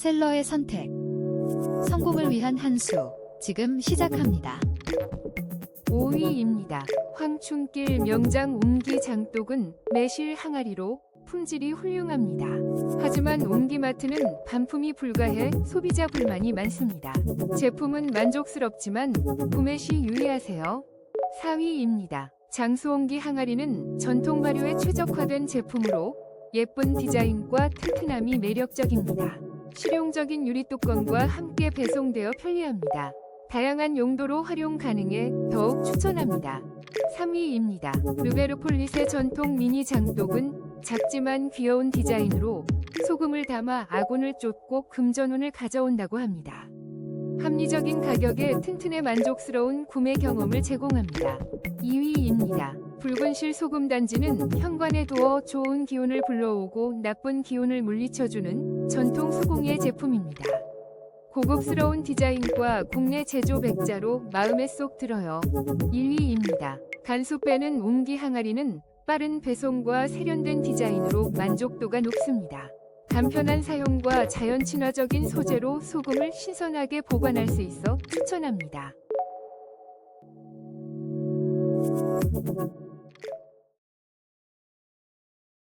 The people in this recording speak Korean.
셀러의 선택. 성공을 위한 한 수. 지금 시작합니다. 5위입니다. 황춘길 명장 옹기 장독은 매실 항아리로 품질이 훌륭합니다. 하지만 옹기마트는 반품이 불가해 소비자 불만이 많습니다. 제품은 만족스럽지만 구매 시 유의하세요. 4위입니다. 장수옹기 항아리는 전통 발효에 최적화된 제품으로 예쁜 디자인과 튼튼함이 매력적입니다. 실용적인 유리 뚜껑과 함께 배송되어 편리합니다. 다양한 용도로 활용 가능해 더욱 추천합니다. 3위입니다. 르베르폴리스의 전통 미니 장독은 작지만 귀여운 디자인으로 소금을 담아 아군을 쫓고 금전운을 가져온다고 합니다. 합리적인 가격에 튼튼해 만족스러운 구매 경험을 제공합니다. 2위입니다. 붉은 실 소금 단지는 현관에 두어 좋은 기운을 불러오고 나쁜 기운을 물리쳐주는 전통 수공예 제품입니다. 고급스러운 디자인과 국내 제조 백자로 마음에 쏙 들어요. 1위입니다. 간수 빼는 옹기 항아리는 빠른 배송과 세련된 디자인으로 만족도가 높습니다. 간편한 사용과 자연 친화적인 소재로 소금을 신선하게 보관할 수 있어 추천합니다.